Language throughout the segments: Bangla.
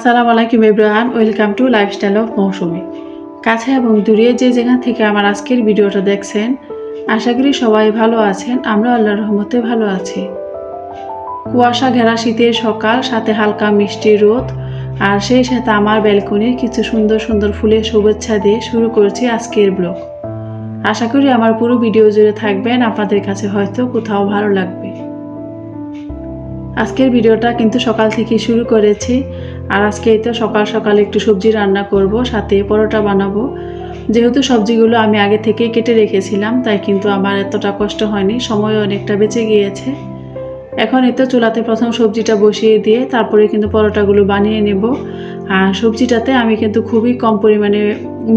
আসসালামু আলাইকুম ইব্রাহান welcome to lifestyle of Mousumi. কাছে এবং দূরে যে যেখান থেকে আমার আজকের ভিডিওটা দেখছেন, আশা করি সবাই ভালো আছেন আমরা আল্লাহর রহমতে ভালো আছি। কুয়াশা ঘেরা শীতের সকাল, সাথে হালকা মিষ্টি রোদ, আর সেই সাথে আমার ব্যালকনির কিছু সুন্দর সুন্দর ফুলের শুভেচ্ছা দিয়ে শুরু করছি আজকের ব্লগ। আশা করি আমার পুরো ভিডিও জুড়ে থাকবেন, আপনাদের কাছে হয়তো কোথাও ভালো লাগবে। আজকের ভিডিওটা কিন্তু সকাল থেকে শুরু করেছি, আর আজকে তো সকাল সকাল একটু সবজি রান্না করব, সাথে পরোটা বানাবো। যেহেতু সবজিগুলো আমি আগে থেকেই কেটে রেখেছিলাম, তাই কিন্তু আমার এতটা কষ্ট হয়নি সময় অনেকটা বেঁচে গিয়েছে। এখন এই তো চুলাতে প্রথম সবজিটা বসিয়ে দিয়ে তারপরে কিন্তু পরোটাগুলো বানিয়ে নেব। আর সবজিটাতে আমি কিন্তু খুবই কম পরিমাণে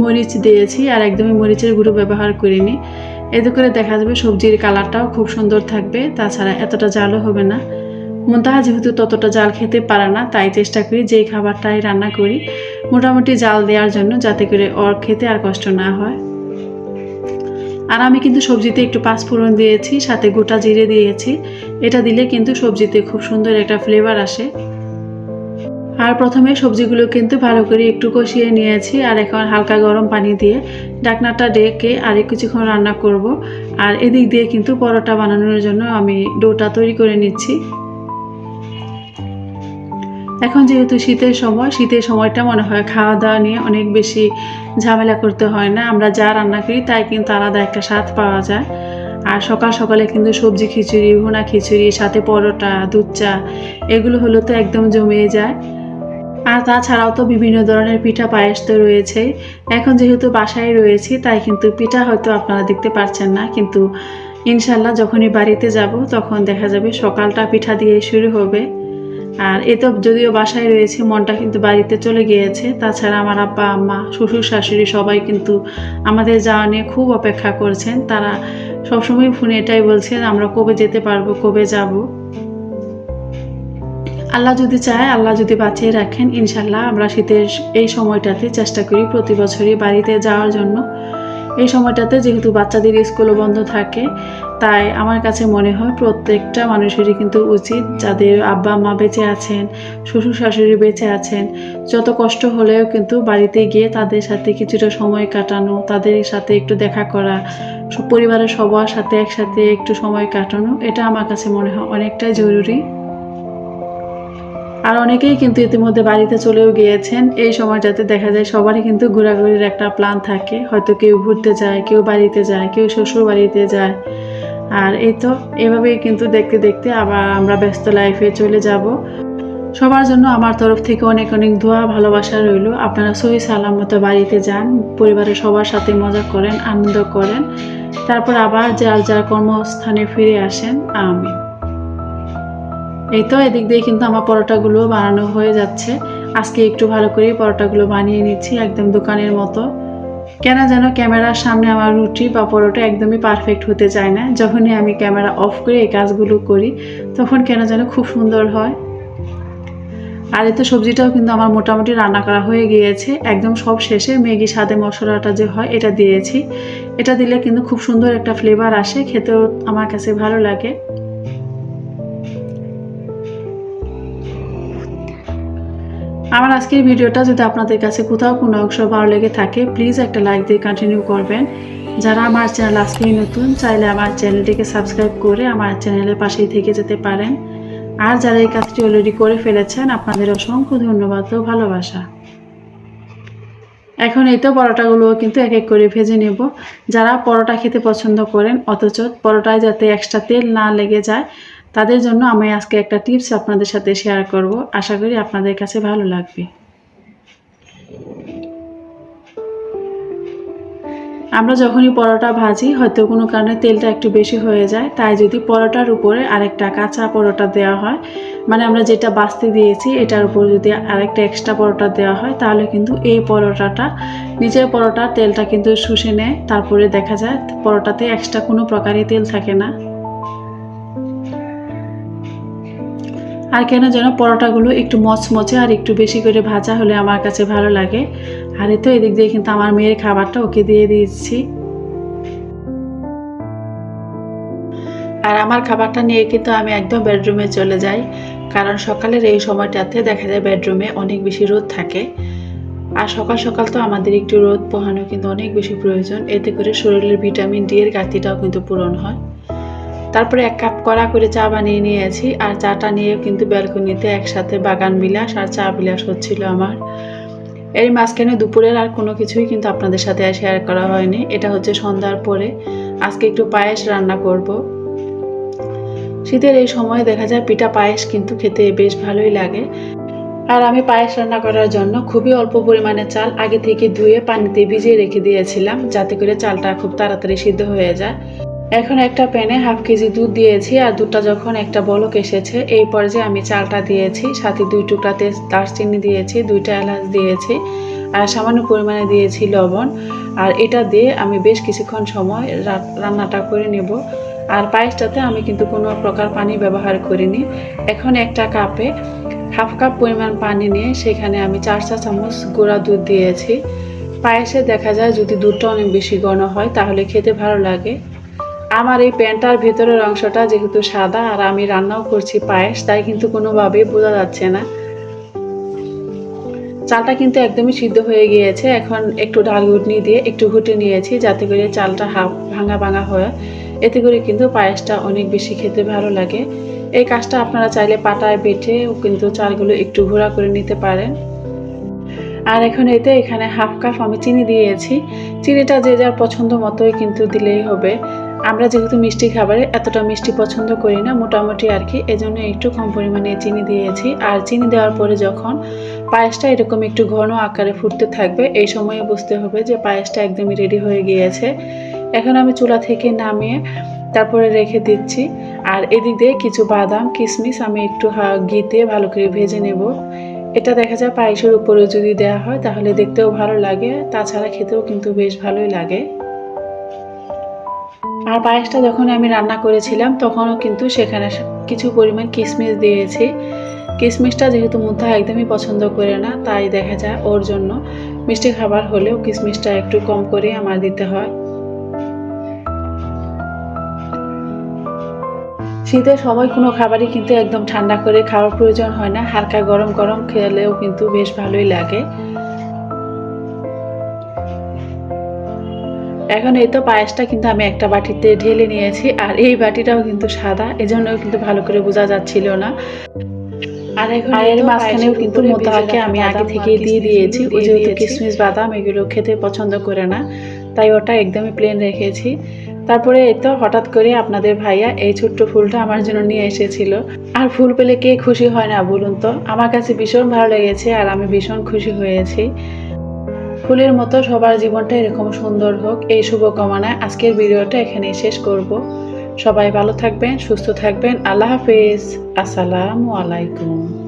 মরিচ দিয়েছি, আর একদমই মরিচের গুঁড়ো ব্যবহার করিনি। এতে করে দেখা যাবে সবজির কালারটাও খুব সুন্দর থাকবে, তাছাড়া এতটা জালও হবে না। মুন্তাহা যেহেতু ততটা জাল খেতে পারে না, তাই চেষ্টা করি যেই খাবারটাই রান্না করি, মোটামুটি জাল দেওয়ার জন্য যাতে করে ওর খেতে আর কষ্ট না হয়। আর আমি কিন্তু সবজিতে একটু পাঁচফোড়ন দিয়েছি, সাথে গোটা জিরে দিয়েছি। এটা দিলে কিন্তু সবজিতে খুব সুন্দর একটা ফ্লেভার আসে। আর প্রথমে সবজিগুলো কিন্তু ভালো করে একটু কষিয়ে নিয়েছি, আর এখন হালকা গরম পানি দিয়ে ডাকনাটা ডেকে আর কিছুক্ষণ রান্না করব। আর এদিক দিয়ে কিন্তু পরোটা বানানোর জন্য আমি ডোটা তৈরি করে নিচ্ছি। এখন যেহেতু শীতের সময়, শীতের সময়টা মনে হয় খাওয়া দাওয়া নিয়ে অনেক বেশি ঝামেলা করতে হয় না। আমরা যা রান্না করি তাই কিন্তু আলাদা একটা স্বাদ পাওয়া যায়। আর সকাল সকালে কিন্তু সবজি খিচুড়ি, ভুনা খিচুড়ি, সাথে পরোটা, দুধ চা, এগুলো হলো তো একদম জমিয়ে যায়। আর তাছাড়াও তো বিভিন্ন ধরনের পিঠা পায়েস তো রয়েছে এখন যেহেতু বাসায় রয়েছি, তাই কিন্তু পিঠা হয়তো আপনারা দেখতে পারছেন না। কিন্তু ইনশাল্লাহ যখনই বাড়িতে যাব, তখন দেখা যাবে সকালটা পিঠা দিয়ে শুরু হবে। আর এ তো যদিও বাসায় রয়েছে, মনটা কিন্তু বাড়িতে চলে গিয়েছে। তাছাড়া আমার আব্বা আম্মা, শ্বশুর, শাশুড়ি সবাই কিন্তু আমাদের যাওয়া নিয়ে খুব অপেক্ষা করছেন। তারা সবসময় ফোনে এটাই বলছেন, আমরা কবে যেতে পারব, কবে যাব? আল্লাহ যদি চায়, আল্লাহ যদি বাঁচিয়ে রাখেন ইনশাল্লাহ আমরা শীতের এই সময়টাতে চেষ্টা করি প্রতি বছরই বাড়িতে যাওয়ার জন্য। এই সময়টাতে যেহেতু বাচ্চাদের স্কুলও বন্ধ থাকে, তাই আমার কাছে মনে হয় প্রত্যেকটা মানুষেরই কিন্তু উচিত যাদের আব্বা মা বেঁচে আছেন, শ্বশুর শাশুড়ি বেঁচে আছেন, যত কষ্ট হলেও কিন্তু বাড়িতে গিয়ে তাদের সাথে কিছুটা সময় কাটানো, তাদের সাথে একটু দেখা করা, পরিবারের সবার সাথে একসাথে একটু সময় কাটানো, এটা আমার কাছে মনে হয় অনেকটাই জরুরি। আর অনেকেই কিন্তু ইতিমধ্যে বাড়িতে চলেও গিয়েছেন। এই সময়টাতে দেখা যায় সবারই কিন্তু ঘোরাঘুরির একটা প্ল্যান থাকে। হয়তো কেউ ঘুরতে যায়, কেউ বাড়িতে যায়, কেউ শ্বশুর বাড়িতে যায়। আর এই তো, এভাবেই কিন্তু দেখতে দেখতে আবার আমরা ব্যস্ত লাইফে চলে যাব। সবার জন্য আমার তরফ থেকে অনেক অনেক দোয়া, ভালোবাসা রইল। আপনারা সহি সালামত বাড়িতে যান, পরিবারের সবার সাথে মজা করেন, আনন্দ করেন। তারপর আবার যার যার কর্মস্থানে ফিরে আসেন আমি এই তো, এদিক দিয়ে কিন্তু আমার পরোটাগুলো বানানো হয়ে যাচ্ছে। আজকে একটু ভালো করে পরোটাগুলো বানিয়ে নিচ্ছি, একদম দোকানের মতো। কেন যেন ক্যামেরার সামনে আমার রুটি বা পরোটা একদমই পারফেক্ট হতে চায় না। যখনই আমি ক্যামেরা অফ করে এই কাজগুলো করি, তখন কেন যেন খুব সুন্দর হয়। আর এতে সবজিটাও কিন্তু আমার মোটামুটি রান্না করা হয়ে গিয়েছে। একদম সব শেষে ম্যাগি স্বাদে মশলাটা যে হয়, এটা দিয়েছি। এটা দিলে কিন্তু খুব সুন্দর একটা ফ্লেভার আসে, খেতেও আমার কাছে ভালো লাগে। আমার আজকের ভিডিওটা যদি আপনাদের কাছে কোথাও কোনো অংশ ভালো লেগে থাকে প্লিজ একটা লাইক দিয়ে কন্টিনিউ করবেন। যারা আমার চ্যানেল আজকেই নতুন, চাইলে আমার চ্যানেলটিকে সাবস্ক্রাইব করে আমার চ্যানেলের পাশেই থেকে যেতে পারেন। আর যারা এই কাজটি অলরেডি করে ফেলেছেন, আপনাদের অসংখ্য ধন্যবাদ ও ভালোবাসা। এখন এই তো পরোটাগুলো কিন্তু এক এক করে ভেজে নেব। যারা পরোটা খেতে পছন্দ করেন, অথচ পরোটায় যাতে এক্সট্রা তেল না লেগে যায় তাদের জন্য আমি আজকে একটা টিপস আপনাদের সাথে শেয়ার করব। আশা করি আপনাদের কাছে ভালো লাগবে। আমরা যখনই পরোটা ভাজি, হয়তো কোনো কারণে তেলটা একটু বেশি হয়ে যায়। তাই যদি পরোটার উপরে আরেকটা কাঁচা পরোটা দেওয়া হয় মানে আমরা যেটা বাঁচতে দিয়েছি, এটার উপর যদি আরেকটা এক্সট্রা পরোটা দেওয়া হয়, তাহলে কিন্তু এই পরোটাটা নিচের পরোটার তেলটা কিন্তু শুষে নেয়। তারপরে দেখা যায়, পরোটাতে এক্সট্রা কোনো প্রকারই তেল থাকে না। আর কেন যেন পরোটাগুলো একটু মচমচে আর একটু বেশি করে ভাজা হলে আমার কাছে ভালো লাগে। আর এই তো এদিক দিয়ে কিন্তু আমার মেয়ের খাবারটা ওকে দিয়ে দিয়েছি আর আমার খাবারটা নিয়ে কিন্তু আমি একদম বেডরুমে চলে যাই। কারণ সকালের এই সময়টাতে দেখা যায় বেডরুমে অনেক বেশি রোদ থাকে। আর সকাল সকাল তো আমাদের একটু রোদ পোহানো কিন্তু অনেক বেশি প্রয়োজন। এতে করে শরীরের ভিটামিন ডি এর ঘাটতিটাও কিন্তু পূরণ হয়। তারপরে এক কাপ কড়া করে চা বানিয়ে নিয়েছি আর চাটা নিয়ে কিন্তু ব্যালকনিতে একসাথে বাগান বিলাস আর চা বিলাস হচ্ছিল আমার। এর মাঝখানে দুপুরের আর কোনো কিছুই কিন্তু আপনাদের সাথে শেয়ার করা হয়নি। এটা হচ্ছে সন্ধ্যার পরে। আজকে একটু পায়েস রান্না করব। শীতের এই সময় দেখা যায় পিঠা পায়েস কিন্তু খেতে বেশ ভালোই লাগে। আর আমি পায়েস রান্না করার জন্য খুবই অল্প পরিমাণে চাল আগে থেকে ধুয়ে পানিতে ভিজিয়ে রেখে দিয়েছিলাম যাতে করে চালটা খুব তাড়াতাড়ি সিদ্ধ হয়ে যায়। এখন একটা প্যানে হাফ কেজি দুধ দিয়েছি আর দুধটা যখন একটা বলক এসেছে, এই পর্যায়ে আমি চালটা দিয়েছি, সাথে দুই টুকরা তেজ, দারচিনি দিয়েছি, দুইটা এলাচ দিয়েছি আর সামান্য পরিমাণে দিয়েছি লবণ। আর এটা দিয়ে আমি বেশ কিছুক্ষণ সময় রান্নাটা করে নেব। আর পায়েসটাতে আমি কিন্তু কোনো প্রকার পানি ব্যবহার করিনি। এখন একটা কাপে হাফ কাপ পরিমাণ পানি নিয়ে সেখানে আমি চার চা চামচ গুঁড়া দুধ দিয়েছি। পায়েসে দেখা যায় যদি দুধটা অনেক বেশি ঘন হয়, তাহলে খেতে ভালো লাগে। আমার এই প্যান্টার ভেতরের অংশটা যেহেতু সাদা আর আমি রান্নাও করছি পায়েস, তাই কিন্তু কোনোভাবেই বোঝা যাচ্ছে না। চালটা কিন্তু একদমই সিদ্ধ হয়ে গিয়েছে। এখন একটু ডাল ঘুটনি দিয়ে একটু ঘুটে নিয়েছি যাতে করে চালটা হাফ ভাঙা ভাঙা হয়। এতে করে কিন্তু পায়েসটা অনেক বেশি খেতে ভালো লাগে। এই কাজটা আপনারা চাইলে পাটায় বেটেও কিন্তু চালগুলো একটু ঘোরা করে নিতে পারেন। আর এখন এতে এখানে হাফ কাপ আমি চিনি দিয়েছি। চিনিটা যে যার পছন্দ মতোই কিন্তু দিলেই হবে। আমরা যেহেতু মিষ্টি খাবারে এতটা মিষ্টি পছন্দ করি না, মোটামুটি আর কি, এজন্য একটু কম পরিমাণে চিনি দিয়েছি। আর চিনি দেওয়ার পরে যখন পায়েসটা এরকম একটু ঘন আকারে ফুটতে থাকবে, এই সময়ে বুঝতে হবে যে পায়েসটা একদমই রেডি হয়ে গিয়েছে। এখন আমি চুলা থেকে নামিয়ে তারপরে রেখে দিচ্ছি। আর এদিক দিয়ে কিছু বাদাম, কিশমিশ আমি একটু হা- ঘি দিয়ে ভালো করে ভেজে নেব। এটা দেখা যায় পায়েসের উপরে যদি দেওয়া হয়, তাহলে দেখতেও ভালো লাগে, তাছাড়া খেতেও কিন্তু বেশ ভালোই লাগে। আর পায়েসটা যখন আমি রান্না করেছিলাম, তখনও কিন্তু সেখানে কিছু পরিমাণ কিশমিশ দিয়েছি। কিশমিশটা যেহেতু মুথা একদমই পছন্দ করে না, তাই দেখা যায় ওর জন্য মিষ্টি খাবার হলেও কিশমিশটা একটু কম করে আমার দিতে হয়। শীতের সময় কোনো খাবারই কিন্তু একদম ঠান্ডা করে খাওয়ার প্রয়োজন হয় না, হালকা গরম গরম খেলেও কিন্তু বেশ ভালোই লাগে। এখন এই তো পায়েসটা কিন্তু আমি একটা বাটিতে ঢেলে নিয়েছি আর এই বাটিটাও কিন্তু সাদা এজন্য কিন্তু ভালো করে বোঝা যাচ্ছিল না। আর এর মাঝখানেও কিন্তু মোতাহাকে আমি আগে থেকে দিয়ে দিয়েছি ও দিয়ে যেহেতু কিশমিশ বাদাম এগুলো খেতে পছন্দ করে না তাই ওটা একদমই প্লেন রেখেছি। তারপরে এই তো হঠাৎ করে আপনাদের ভাইয়া এই ছোট্ট ফুলটা আমার জন্য নিয়ে এসেছিল। আর ফুল পেলে কে খুশি হয় না বলুন তো? আমার কাছে ভীষণ ভালো লেগেছে আর আমি ভীষণ খুশি হয়েছি। ফুলের মতো সবার জীবনটা এরকম সুন্দর হোক, এই শুভকামনায় আজকের ভিডিওটা এখানেই শেষ করব। সবাই ভালো থাকবেন, সুস্থ থাকবেন। আল্লাহ হাফেজ। আসসালামু আলাইকুম।